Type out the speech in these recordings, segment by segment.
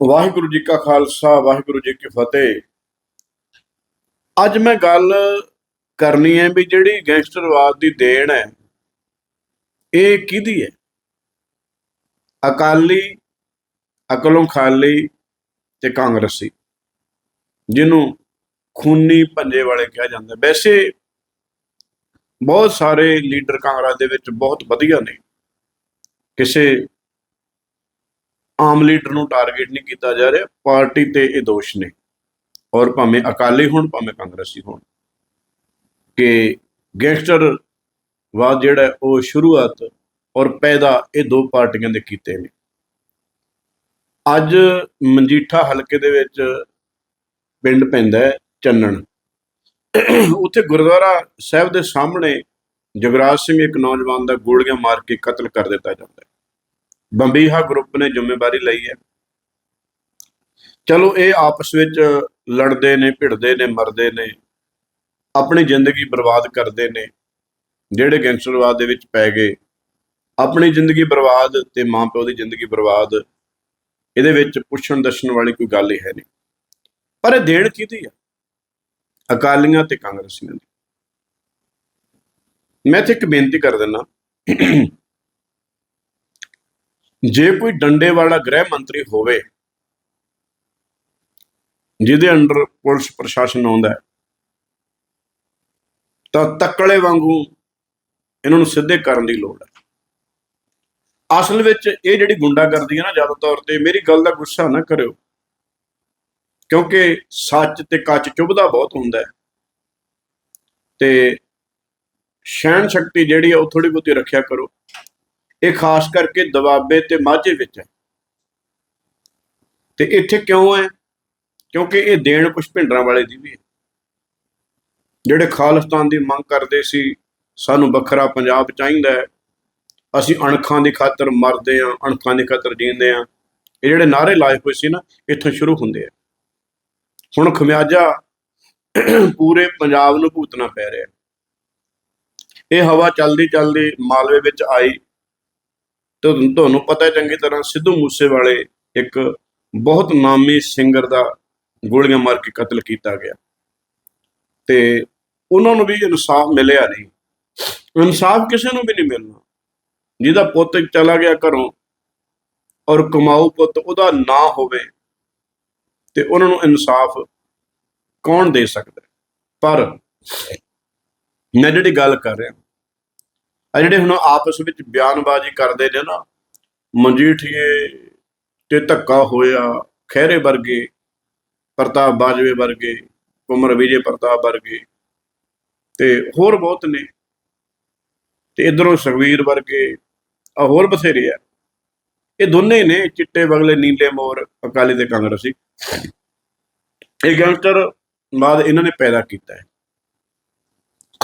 ਵਾਹਿਗੁਰੂ ਜੀ ਕਾ ਖਾਲਸਾ, ਵਾਹਿਗੁਰੂ ਜੀ ਕੀ ਫਤਿਹ। ਅੱਜ ਮੈਂ ਗੱਲ ਕਰਨੀ ਹੈ ਵੀ ਜਿਹੜੀ ਗੈਂਗਸਟਰਵਾਦ ਦੀ ਦੇਣ ਹੈ, ਇਹ ਕਿਹਦੀ ਹੈ? ਅਕਾਲੀ, ਅਕਲੋਂ ਖਾਲੀ ਤੇ ਕਾਂਗਰਸੀ, ਜਿਹਨੂੰ ਖੂਨੀ ਭੰਜੇ ਵਾਲੇ ਕਿਹਾ ਜਾਂਦਾ। ਵੈਸੇ ਬਹੁਤ ਸਾਰੇ ਲੀਡਰ ਕਾਂਗਰਸ ਦੇ ਵਿੱਚ ਬਹੁਤ ਵਧੀਆ ਨੇ। ਕਿਸੇ ਆਮ ਲੀਡਰ ਨੂੰ ਟਾਰਗੇਟ ਨਹੀਂ ਕੀਤਾ ਜਾ ਰਿਹਾ, ਪਾਰਟੀ ਤੇ ਇਹ ਦੋਸ਼ ਨੇ। ਔਰ ਭਾਵੇਂ ਅਕਾਲੀ ਹੋਣ, ਭਾਵੇਂ ਕਾਂਗਰਸੀ ਹੋਣ। ਕਿ ਗੈਂਗਸਟਰ ਵਾਦ ਜਿਹੜਾ ਉਹ ਸ਼ੁਰੂਆਤ ਔਰ ਪੈਦਾ ਇਹ ਦੋ ਪਾਰਟੀਆਂ ਦੇ ਕੀਤੇ ਨੇ। ਅੱਜ ਮਨਜੀਠਾ ਹਲਕੇ ਦੇ ਵਿੱਚ ਪਿੰਡ ਪੈਂਦਾ ਹੈ, ਚੰਨਣ। ਉੱਥੇ ਗੁਰਦੁਆਰਾ ਸਾਹਿਬ ਦੇ ਸਾਹਮਣੇ ਜਗਰਾਜ ਸਿੰਘ ਇੱਕ ਨੌਜਵਾਨ ਦਾ ਗੋਲੀਆਂ ਮਾਰ ਕੇ ਕਤਲ ਕਰ ਦਿੱਤਾ ਜਾਂਦਾ ਹੈ। ਬੰਬੀਹਾ ਗਰੁੱਪ ਨੇ ਜ਼ਿੰਮੇਵਾਰੀ ਲਈ ਹੈ। ਚਲੋ ਇਹ ਆਪਸ ਵਿੱਚ ਲੜਦੇ ਨੇ, ਭਿੜਦੇ ਨੇ, ਮਰਦੇ ਨੇ, ਆਪਣੀ ਜ਼ਿੰਦਗੀ ਬਰਬਾਦ ਕਰਦੇ ਨੇ, ਜਿਹੜੇ ਗੈਂਗਸਟਰਵਾਦ ਦੇ ਵਿੱਚ ਪੈ ਗਏ। ਆਪਣੀ ਜ਼ਿੰਦਗੀ ਬਰਬਾਦ ਤੇ ਮਾਂ ਪਿਓ ਦੀ ਜ਼ਿੰਦਗੀ ਬਰਬਾਦ, ਇਹਦੇ ਵਿੱਚ ਪੁੱਛਣ ਦੱਸਣ ਵਾਲੀ ਕੋਈ ਗੱਲ ਹੀ ਹੈ ਨਹੀਂ। ਪਰ ਇਹ ਦੇਣ ਕਿਹਦੀ ਹੈ? ਅਕਾਲੀਆਂ ਤੇ ਕਾਂਗਰਸੀਆਂ ਦੀ। ਮੈਂ ਇੱਥੇ ਇੱਕ ਬੇਨਤੀ ਕਰ ਦਿੰਦਾ। ਜੇ ਕੋਈ ਡੰਡੇ ਵਾਲਾ ਗ੍ਰਹਿ ਮੰਤਰੀ ਹੋਵੇ, ਜਿਹਦੇ ਅੰਡਰ ਪੁਲਿਸ ਪ੍ਰਸ਼ਾਸਨ ਆਉਂਦਾ ਹੈ, ਤਾਂ ਤੱਕਲੇ ਵਾਂਗੂ ਇਹਨਾਂ ਨੂੰ ਸਿੱਧੇ ਕਰਨ ਦੀ ਲੋੜ ਹੈ। ਅਸਲ ਵਿੱਚ ਇਹ ਜਿਹੜੀ ਗੁੰਡਾਗਰਦੀ ਹੈ ਨਾ ਜ਼ਿਆਦਾ ਤੌਰ ਤੇ ਮੇਰੀ ਗੱਲ ਦਾ ਗੁੱਸਾ ਨਾ ਕਰਿਓ, ਕਿਉਂਕਿ ਸੱਚ ਤੇ ਕੱਚ ਚੁਭਦਾ ਬਹੁਤ ਹੁੰਦਾ ਹੈ। ਤੇ ਸ਼ੈਨ ਸ਼ਕਤੀ ਜਿਹੜੀ ਆ ਉਹ ਥੋੜੀ ਬਹੁਤੀ ਰੱਖਿਆ ਕਰੋ। ਇਹ ਖਾਸ ਕਰਕੇ ਦਬਾਬੇ ਤੇ ਮਾਝੇ ਵਿੱਚ ਹੈ। ਤੇ ਇੱਥੇ ਕਿਉਂ ਹੈ? ਕਿਉਂਕਿ ਇਹ ਦੇਣ ਕੁਝ ਭਿੰਡਰਾਂ ਵਾਲੇ ਦੀ ਵੀ ਹੈ। ਜਿਹੜੇ ਖਾਲਿਸਤਾਨ ਦੀ ਮੰਗ ਕਰਦੇ ਸੀ, ਸਾਨੂੰ ਵੱਖਰਾ ਪੰਜਾਬ ਚਾਹੀਦਾ ਹੈ। ਅਸੀਂ ਅਣਖਾਂ ਦੀ ਖਾਤਰ ਮਰਦੇ ਆਂ ਅਣਖਾਂ ਦੀ ਖਾਤਰ ਜੀਂਦੇ ਆਂ ਇਹ ਜਿਹੜੇ ਨਾਰੇ ਲਾਏ ਹੋਏ ਸੀ ਨਾ, ਇੱਥੋਂ ਸ਼ੁਰੂ ਹੁੰਦੇ ਆ। ਹੁਣ ਖਮਿਆਜਾ ਪੂਰੇ ਪੰਜਾਬ ਨੂੰ ਭੂਤਣਾ ਪੈ ਰਿਹਾ ਇਹ ਹਵਾ ਚੱਲਦੀ ਚੱਲਦੀ ਮਾਲਵੇ ਵਿੱਚ ਆਈ। ਤੇ ਤੁਹਾਨੂੰ ਪਤਾ ਚੰਗੀ ਤਰ੍ਹਾਂ ਸਿੱਧੂ ਮੂਸੇਵਾਲੇ ਇੱਕ ਬਹੁਤ ਨਾਮੀ ਸਿੰਗਰ ਦਾ ਗੋਲੀਆਂ ਮਾਰ ਕੇ ਕਤਲ ਕੀਤਾ ਗਿਆ। ਤੇ ਉਹਨਾਂ ਨੂੰ ਵੀ ਇਨਸਾਫ ਮਿਲਿਆ ਨਹੀਂ। ਇਨਸਾਫ ਕਿਸੇ ਨੂੰ ਵੀ ਨਹੀਂ ਮਿਲਣਾ। ਜਿਹਦਾ ਪੁੱਤ ਚਲਾ ਗਿਆ ਘਰੋਂ ਔਰ ਕਮਾਊ ਪੁੱਤ ਉਹਦਾ ਨਾ ਹੋਵੇ, ਤੇ ਉਹਨਾਂ ਨੂੰ ਇਨਸਾਫ ਕੌਣ ਦੇ ਸਕਦਾ? ਪਰ ਮੈਂ ਜਿਹੜੀ ਗੱਲ ਕਰ ਰਿਹਾ ਆ ਜਿਹੜੇ ਹੁਣ ਆਪਸ ਵਿੱਚ ਬਿਆਨਬਾਜ਼ੀ ਕਰਦੇ ਨੇ ਨਾ ਮਨਜੀਠੀਏ ਤੇ ਧੱਕਾ ਹੋਇਆ, ਖਹਿਰੇ ਵਰਗੇ, ਪ੍ਰਤਾਪ ਬਾਜਵੇ ਵਰਗੇ, ਕੁਮਰ ਵਿਜੇ ਪ੍ਰਤਾਪ ਵਰਗੇ ਤੇ ਹੋਰ ਬਹੁਤ ਨੇ। ਤੇ ਇਧਰੋਂ ਸੁਖਵੀਰ ਵਰਗੇ, ਆ ਹੋਰ ਬਥੇਰੇ ਆ। ਇਹ ਦੋਨੇ ਨੇ ਚਿੱਟੇ ਬਗਲੇ ਨੀਲੇ ਮੋਰ, ਅਕਾਲੀ ਤੇ ਕਾਂਗਰਸੀ। ਇਹ ਗੈਂਗਸਟਰ ਬਾਅਦ ਇਹਨਾਂ ਨੇ ਪੈਦਾ ਕੀਤਾ ਹੈ।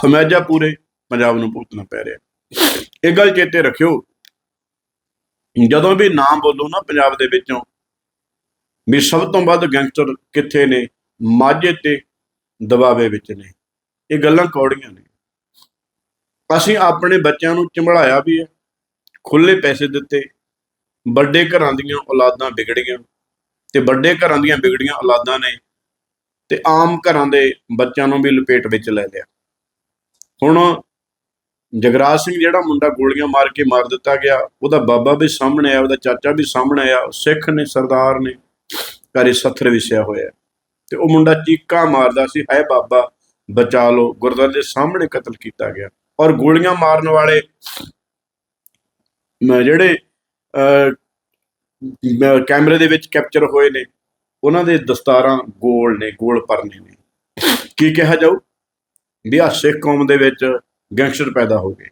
ਖਮੈਜਾ ਪੂਰੇ ਪੰਜਾਬ ਨੂੰ ਭੁਗਤਣਾ ਪੈ ਰਿਹਾ। ਇਹ ਗੱਲ ਚੇਤੇ ਰੱਖਿਓ। ਜਦੋਂ ਵੀ ਨਾਮ ਬੋਲੋ ਨਾ ਪੰਜਾਬ ਦੇ ਵਿੱਚੋਂ, ਵੀ ਸਭ ਤੋਂ ਵੱਧ ਗੈਂਗਸਟਰ ਕਿੱਥੇ ਨੇ? ਮਾਝੇ ਤੇ ਦਬਾਵੇ ਵਿੱਚ ਨੇ। ਇਹ ਗੱਲਾਂ ਕੌੜੀਆਂ ਨੇ। ਅਸੀਂ ਆਪਣੇ ਬੱਚਿਆਂ ਨੂੰ ਚੰਬੜਾਇਆ ਵੀ ਹੈ। ਖੁੱਲੇ ਪੈਸੇ ਦਿੱਤੇ। ਵੱਡੇ ਘਰਾਂ ਦੀਆਂ ਔਲਾਦਾਂ ਵਿਗੜੀਆਂ। ਤੇ ਵੱਡੇ ਘਰਾਂ ਦੀਆਂ ਵਿਗੜੀਆਂ ਔਲਾਦਾਂ ਨੇ ਤੇ ਆਮ ਘਰਾਂ ਦੇ ਬੱਚਿਆਂ ਨੂੰ ਵੀ ਲਪੇਟ ਵਿੱਚ ਲੈ ਲਿਆ। ਹੁਣ ਜਗਰਾਜ ਸਿੰਘ ਜਿਹੜਾ ਮੁੰਡਾ ਗੋਲੀਆਂ ਮਾਰ ਕੇ ਮਾਰ ਦਿੱਤਾ ਗਿਆ ਉਹਦਾ ਬਾਬਾ ਵੀ ਸਾਹਮਣੇ ਆਇਆ ਉਹਦਾ ਚਾਚਾ ਵੀ ਸਾਹਮਣੇ ਆਇਆ ਸਿੱਖ ਨੇ ਸਰਦਾਰ ਨੇ ਘਰੇ ਸੱਥਰ ਵਿਸਿਆ ਹੋਇਆ ਤੇ ਉਹ ਮੁੰਡਾ ਚੀਕਾਂ ਮਾਰਦਾ ਸੀ ਹੈ ਬਾਬਾ ਬਚਾ ਲਓ ਗੁਰਦੁਆਰੇ ਦੇ ਸਾਹਮਣੇ ਕਤਲ ਕੀਤਾ ਗਿਆ। ਔਰ ਗੋਲੀਆਂ ਮਾਰਨ ਵਾਲੇ ਜਿਹੜੇ ਅਹ, ਕੈਮਰੇ ਦੇ ਵਿੱਚ ਕੈਪਚਰ ਹੋਏ ਨੇ ਉਹਨਾਂ ਦੇ ਦਸਤਾਰਾਂ ਗੋਲ ਨੇ ਗੋਲ ਪਰਨੇ ਨੇ। ਕੀ ਕਿਹਾ ਜਾਊ? ਵੀ ਆਹ ਸਿੱਖ ਕੌਮ ਦੇ ਵਿੱਚ ਗੈਂਗਸਟਰ ਪੈਦਾ ਹੋ ਗਏ।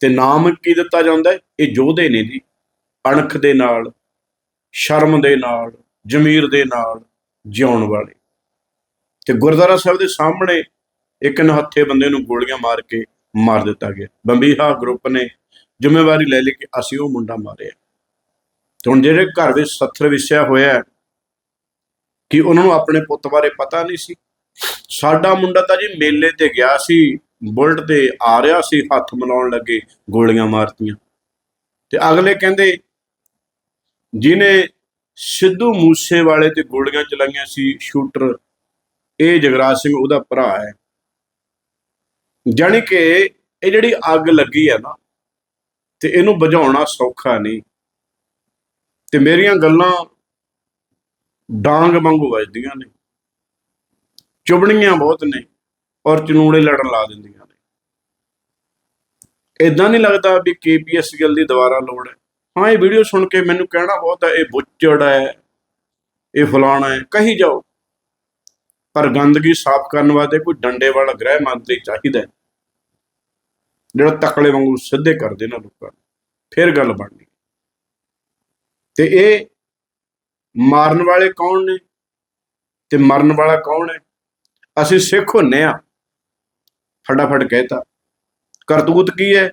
ਤੇ ਨਾਮ ਕੀ ਦਿੱਤਾ ਜਾਂਦਾ ਇਹ ਯੋਧੇ ਨੇ ਜੀ। ਅਣਖ ਦੇ ਨਾਲ, ਸ਼ਰਮ ਦੇ ਨਾਲ, ਜ਼ਮੀਰ ਦੇ ਨਾਲ ਜਿਉਣ ਵਾਲੇ। ਤੇ ਗੁਰਦੁਆਰਾ ਸਾਹਿਬ ਦੇ ਸਾਹਮਣੇ ਇੱਕ ਨਹੱਥੇ ਬੰਦੇ ਨੂੰ ਗੋਲੀਆਂ ਮਾਰ ਕੇ ਮਾਰ ਦਿੱਤਾ ਗਿਆ। ਬੰਬੀਹਾ ਗਰੁੱਪ ਨੇ ਜ਼ਿੰਮੇਵਾਰੀ ਲੈ ਲਈ ਕਿ ਅਸੀਂ ਉਹ ਮੁੰਡਾ ਮਾਰਿਆ। ਤੇ ਹੁਣ ਜਿਹੜੇ ਘਰ ਵਿੱਚ ਸੱਥਰ ਵਿਸਿਆ ਹੋਇਆ ਕਿ ਉਹਨਾਂ ਨੂੰ ਆਪਣੇ ਪੁੱਤ ਬਾਰੇ ਪਤਾ ਨਹੀਂ ਸੀ। ਸਾਡਾ ਮੁੰਡਾ ਤਾਂ ਜੀ ਮੇਲੇ ਤੇ ਗਿਆ ਸੀ। ਬੁਲਟ ਤੇ ਆ ਰਿਹਾ ਸੀ, ਹੱਥ ਮਿਲਾਉਣ ਲੱਗੇ, ਗੋਲੀਆਂ ਮਾਰਤੀਆਂ। ਤੇ ਅਗਲੇ ਕਹਿੰਦੇ, ਜਿਹਨੇ ਸਿੱਧੂ ਮੂਸੇਵਾਲੇ ਤੇ ਗੋਲੀਆਂ ਚਲਾਈਆਂ ਸੀ, ਸ਼ੂਟਰ, ਇਹ ਜਗਰਾਜ ਸਿੰਘ ਉਹਦਾ ਭਰਾ ਹੈ। ਜਾਣੀ ਕਿ ਇਹ ਜਿਹੜੀ ਅੱਗ ਲੱਗੀ ਹੈ ਨਾ, ਤੇ ਇਹਨੂੰ ਬੁਝਾਉਣਾ ਸੌਖਾ ਨਹੀਂ। ਤੇ ਮੇਰੀਆਂ ਗੱਲਾਂ ਡਾਂਗ ਵਾਂਗੂ ਵੱਜਦੀਆਂ ਨੇ। ਚੁਬਣੀਆਂ ਬਹੁਤ ਨੇ। ਔਰ ਚਨੂੜੇ ਲੜਨ ਲਾ ਦਿੰਦੀਆਂ ਨੇ। ਇਦਾਂ ਨਹੀਂ ਲੱਗਦਾ ਵੀ ਕੇਪੀਐਸ ਗੱਲ ਦੀ ਦੁਬਾਰਾ ਲੋੜ ਹੈ। ਹਾਂ ਇਹ ਵੀਡੀਓ ਸੁਣ ਕੇ ਮੈਨੂੰ ਕਹਿਣਾ ਬਹੁਤ ਹੈ ਇਹ ਬੁੱਚੜ ਹੈ ਇਹ ਫਲਾਣਾ ਹੈ ਕਹੀ ਜਾਓ। ਪਰ ਗੰਦਗੀ ਸਾਫ਼ ਕਰਨ ਵਾਸਤੇ ਕੋਈ ਡੰਡੇ ਵਾਲਾ ਗ੍ਰਹਿ ਮੰਤਰੀ ਚਾਹੀਦਾ ਹੈ, ਜਿਹੜਾ ਤਕਲੇ ਵਾਂਗੂ ਸਿੱਧੇ ਕਰ ਦੇ ਨਾ ਲੋਕਾਂ ਨੂੰ ਫਿਰ ਗੱਲ ਬਣਨੀ। ਤੇ ਇਹ ਮਾਰਨ ਵਾਲੇ ਕੌਣ ਨੇ? ਤੇ ਮਰਨ ਵਾਲਾ ਕੌਣ ਹੈ? ਅਸੀਂ ਸਿੱਖ ਹੁੰਨੇ ਆ। ਫਟਾਫਟ ਕਹਿਤਾ, ਕਰਤੂਤ ਕੀ ਹੈ?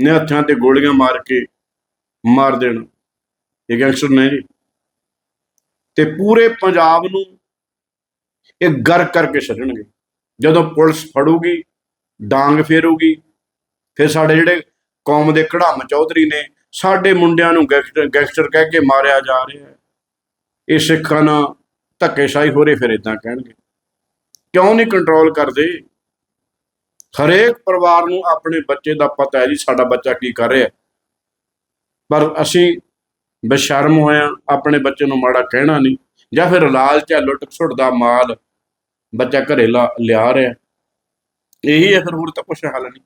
ਨੇ ਹੱਥਾਂ ਤੇ ਗੋਲੀਆਂ ਮਾਰ ਕੇ ਮਾਰ ਦੇਣਾ। ਇਹ ਗੈਂਗਸਟਰ ਨੇ ਜੀ। ਤੇ ਪੂਰੇ ਪੰਜਾਬ ਨੂੰ ਇਹ ਗਰ ਕਰਕੇ ਛੱਡਣਗੇ। ਜਦੋਂ ਪੁਲਿਸ ਫੜੂਗੀ, ਡਾਂਗ ਫੇਰੂਗੀ, ਫਿਰ ਸਾਡੇ ਜਿਹੜੇ ਕੌਮ ਦੇ ਕੜਾਮ ਚੌਧਰੀ ਨੇ, ਸਾਡੇ ਮੁੰਡਿਆਂ ਨੂੰ ਗੈਂਗਸਟਰ ਗੈਂਗਸਟਰ ਕਹਿ ਕੇ ਮਾਰਿਆ ਜਾ ਰਿਹਾ ਹੈ। ਇਹ ਸਿੱਖਾਂ ਨਾਲ ਧੱਕੇਸ਼ਾਹੀ ਹੋ ਰਹੀ ਫਿਰ ਇਦਾਂ ਕਹਿਣਗੇ। ਕਿਉਂ ਨਹੀਂ ਕੰਟਰੋਲ ਕਰਦੇ? ਹਰੇਕ ਪਰਿਵਾਰ ਨੂੰ ਆਪਣੇ ਬੱਚੇ ਦਾ ਪਤਾ ਹੈ ਜੀ ਸਾਡਾ ਬੱਚਾ ਕੀ ਕਰ ਰਿਹਾ ਪਰ ਅਸੀਂ ਬੇਸ਼ਰਮ ਹੋਇਆ ਆਪਣੇ ਬੱਚੇ ਨੂੰ ਮਾੜਾ ਕਹਿਣਾ ਨਹੀਂ, ਜਾਂ ਫਿਰ ਲਾਲਚ ਹੈ ਲੁੱਟ ਖਸੁੱਟ ਦਾ ਮਾਲ ਬੱਚਾ ਘਰੇ ਲਾ- ਲਿਆ ਰਿਹਾ ਇਹੀ ਹੈ ਫਿਰ ਹੋਰ ਤਾਂ ਕੁਛ ਹੱਲ ਨਹੀਂ।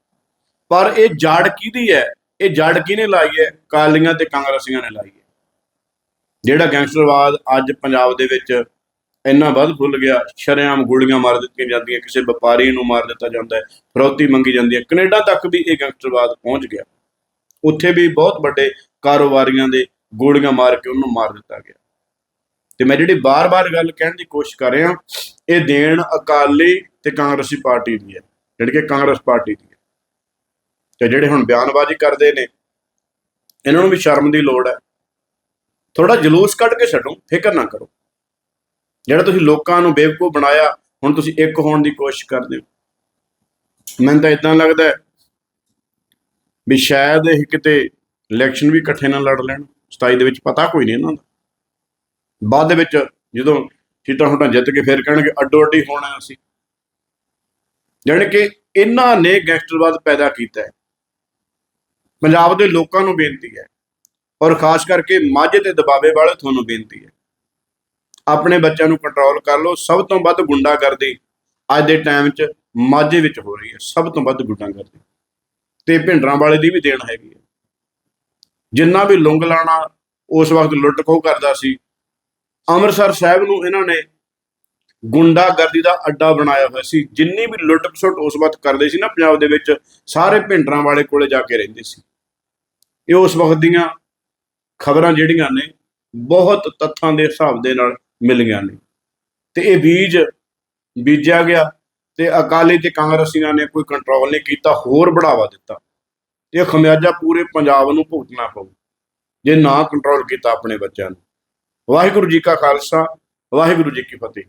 ਪਰ ਇਹ ਜੜ ਕਿਹਦੀ ਹੈ? ਇਹ ਜੜ ਕਿਹਨੇ ਲਾਈ ਹੈ? ਕਾਲੀਆਂ ਤੇ ਕਾਂਗਰਸੀਆਂ ਨੇ ਲਾਈ ਹੈ। ਜਿਹੜਾ ਗੈਂਗਸਟਰਵਾਦ ਅੱਜ ਪੰਜਾਬ ਦੇ ਵਿੱਚ ਇੰਨਾ ਵੱਧ ਫੁੱਲ ਗਿਆ, ਸ਼ਰੇਆਮ ਗੋਲੀਆਂ ਮਾਰ ਦਿੱਤੀਆਂ ਜਾਂਦੀਆਂ, ਕਿਸੇ ਵਪਾਰੀ ਨੂੰ ਮਾਰ ਦਿੱਤਾ ਜਾਂਦਾ ਹੈ, ਫਰੌਤੀ ਮੰਗੀ ਜਾਂਦੀ ਹੈ। ਕੈਨੇਡਾ ਤੱਕ ਵੀ ਇਹ ਗੈਂਗਸਟਰਵਾਦ ਪਹੁੰਚ ਗਿਆ। ਉੱਥੇ ਵੀ ਬਹੁਤ ਵੱਡੇ ਕਾਰੋਬਾਰੀਆਂ ਦੇ ਗੋਲੀਆਂ ਮਾਰ ਕੇ ਉਹਨੂੰ ਮਾਰ ਦਿੱਤਾ ਗਿਆ। ਤੇ ਮੈਂ ਜਿਹੜੀ ਬਾਰ-ਬਾਰ ਗੱਲ ਕਹਿਣ ਦੀ ਕੋਸ਼ਿਸ਼ ਕਰ ਰਿਹਾ, ਇਹ ਦੇਣ ਅਕਾਲੀ ਤੇ ਕਾਂਗਰਸੀ ਪਾਰਟੀ ਦੀ ਹੈ, ਜਿਹੜੀ ਕਿ ਕਾਂਗਰਸ ਪਾਰਟੀ ਦੀ ਹੈ। ਤੇ ਜਿਹੜੇ ਹੁਣ ਬਿਆਨਬਾਜ਼ੀ ਕਰਦੇ ਨੇ, ਇਹਨਾਂ ਨੂੰ ਵੀ ਸ਼ਰਮ ਦੀ ਲੋੜ ਹੈ। ਥੋੜਾ ਜਲੂਸ ਕੱਢ ਕੇ ਛੱਡੋ, ਫਿਕਰ ਨਾ ਕਰੋ। ਜਿਹੜਾ ਤੁਸੀਂ ਲੋਕਾਂ ਨੂੰ ਬੇਵਕੂਫ ਬਣਾਇਆ, ਹੁਣ ਤੁਸੀਂ ਇੱਕ ਹੋਣ ਦੀ ਕੋਸ਼ਿਸ਼ ਕਰਦੇ ਹੋ। ਮੈਨੂੰ ਤਾਂ ਇਦਾਂ ਲੱਗਦਾ ਵੀ ਸ਼ਾਇਦ ਇਹ ਕਿਤੇ ਇਲੈਕਸ਼ਨ ਵੀ ਇਕੱਠੇ ਨਾਲ ਲੜ ਲੈਣ। 27 ਦੇ ਵਿੱਚ ਪਤਾ ਕੋਈ ਨਹੀਂ ਇਹਨਾਂ ਦਾ। ਬਾਅਦ ਦੇ ਵਿੱਚ ਜਦੋਂ ਸੀਟਾਂ ਹੁਟਾਂ ਜਿੱਤ ਕੇ ਫਿਰ ਕਹਿਣਗੇ ਅੱਡੋ ਅੱਡੀ ਹੋਣਾ ਅਸੀਂ। ਜਾਣੀ ਕਿ ਇਹਨਾਂ ਨੇ ਗੈਂਗਸਟਰਵਾਦ ਪੈਦਾ ਕੀਤਾ ਹੈ। ਪੰਜਾਬ ਦੇ ਲੋਕਾਂ ਨੂੰ ਬੇਨਤੀ ਹੈ। ਔਰ ਖਾਸ ਕਰਕੇ ਮਾਝੇ ਤੇ ਦਬਾਵੇ ਵਾਲੇ ਤੁਹਾਨੂੰ ਬੇਨਤੀ ਹੈ। ਆਪਣੇ ਬੱਚਿਆਂ ਨੂੰ ਕੰਟਰੋਲ ਕਰ ਲਓ। ਸਭ ਤੋਂ ਵੱਧ ਗੁੰਡਾਗਰਦੀ ਅੱਜ ਦੇ ਟਾਈਮ 'ਚ ਮਾਝੇ ਵਿੱਚ ਹੋ ਰਹੀ ਹੈ। ਸਭ ਤੋਂ ਵੱਧ ਗੁੰਡਾਗਰਦੀ। ਤੇ ਭਿੰਡਰਾਂ ਵਾਲੇ ਦੀ ਵੀ ਦੇਣ ਹੈਗੀ ਹੈ। ਜਿੰਨਾ ਵੀ ਲੁੰਗ ਲਾਣਾ, ਉਸ ਵਕਤ ਲੁੱਟ ਖੋਹ ਕਰਦਾ ਸੀ। ਅੰਮ੍ਰਿਤਸਰ ਸਾਹਿਬ ਨੂੰ ਇਹਨਾਂ ਨੇ ਗੁੰਡਾਗਰਦੀ ਦਾ ਅੱਡਾ ਬਣਾਇਆ ਹੋਇਆ ਸੀ। ਜਿੰਨੀ ਵੀ ਲੁੱਟ ਖਸੁੱਟ ਉਸ ਵਕਤ ਕਰਦੇ ਸੀ ਨਾ ਪੰਜਾਬ ਦੇ ਵਿੱਚ, ਸਾਰੇ ਭਿੰਡਰਾਂ ਵਾਲੇ ਕੋਲੇ ਜਾ ਕੇ ਰਹਿੰਦੇ ਸੀ। ਇਹ ਉਸ ਵਕਤ ਦੀਆਂ ਖਬਰਾਂ ਜਿਹੜੀਆਂ ਨੇ, ਬਹੁਤ ਤੱਥਾਂ ਦੇ ਹਿਸਾਬ ਦੇ ਨਾਲ ਮਿਲੀਆਂ ਨੇ ਤੇ ਇਹ ਬੀਜ ਬੀਜਿਆ ਗਿਆ ਤੇ ਅਕਾਲੀ ਤੇ ਕਾਂਗਰਸੀਆਂ ਨੇ ਕੋਈ ਕੰਟਰੋਲ ਨਹੀਂ ਕੀਤਾ, ਹੋਰ ਬੜਾਵਾ ਦਿੱਤਾ। ਇਹ ਖਮਿਆਜਾ ਪੂਰੇ ਪੰਜਾਬ ਨੂੰ ਭੁਗਤਣਾ ਪਊ, ਜੇ ਨਾ ਕੰਟਰੋਲ ਕੀਤਾ ਆਪਣੇ ਬੱਚਿਆਂ ਨੂੰ। ਵਾਹਿਗੁਰੂ ਜੀ ਕਾ ਖਾਲਸਾ, ਵਾਹਿਗੁਰੂ ਜੀ ਕੀ ਫਤਿਹ।